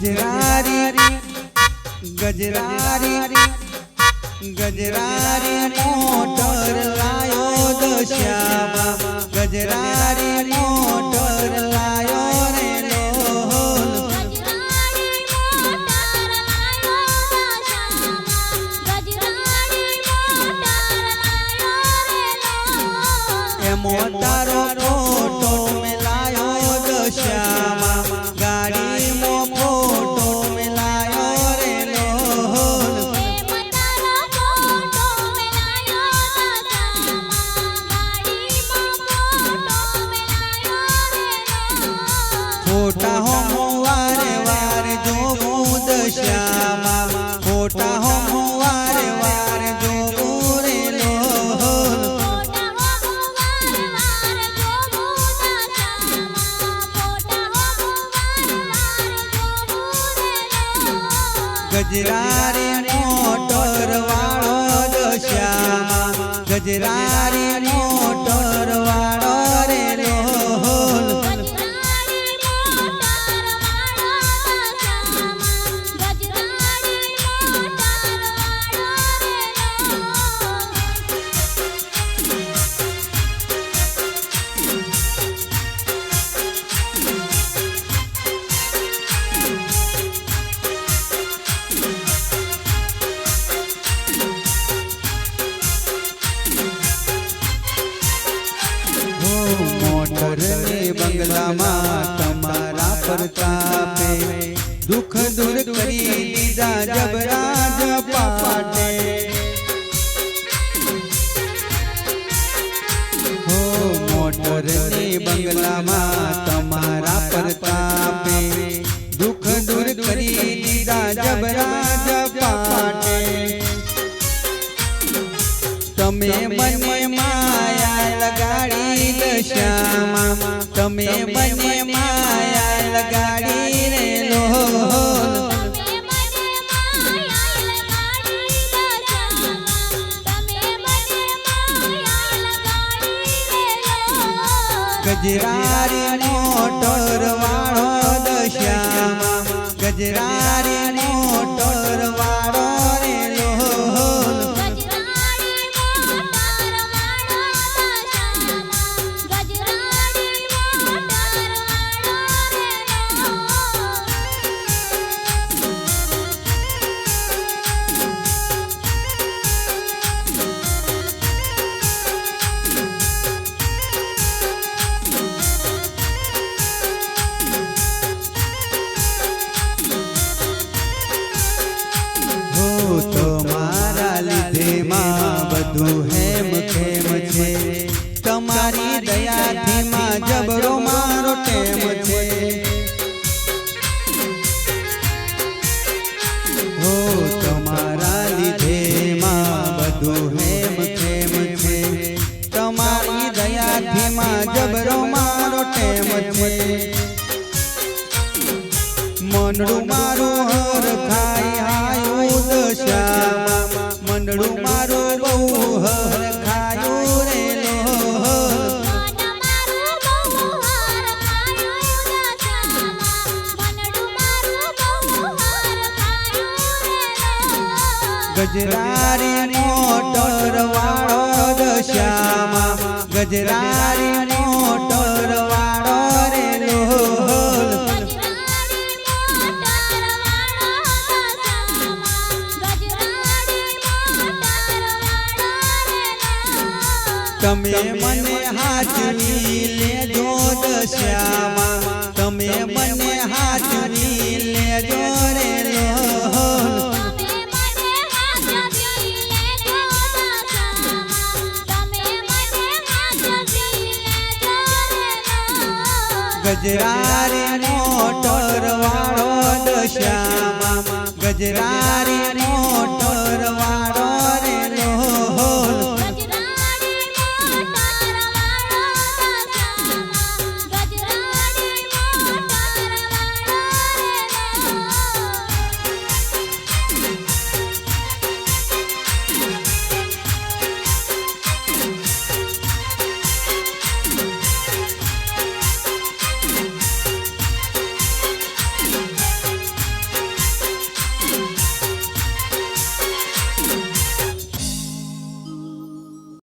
ગજરારી ગજરારી ગજરારી motor લાયો દશ્યામાં. ગજરારી દશામાં ફોટા હો વાર વાર જોવું રે લો. ગજરારી મોટર વાળો દશ્યામાં ગજરારી બંગલામાં તમારા પ્રતાપે દુઃખ દૂર કરી દીધા જબરાજ પાટે હો મોટર ને બંગલામાં તમારા પ્રતાપે દુઃખ દૂર કરી દીધા જબરાજ પાટે તમે મને માયા લગાડી દશામાં તમે મને માયા લગાડી રે લો ગજરારી મોટર વાળો દશામાં ગજરારી બધું તમારી દયાથી જબરો મારો ટેમ છે. હો મારો મનડું હર ખાઈ હાયું દશા મંડળું ગજરારી મોટર વાળો દશામાં ગજરારી મોટર વાળો રે લોલ. ગજરાણી મોટર વાળો દશામાં ગજરાણી મોટર વાળો રે લો તમે મને હાજરી લેજો દશામાં તમે મને હાજરી લેજો ગજરારી મોટર વાળો દશામાં. ગજરારી મોટર વાળો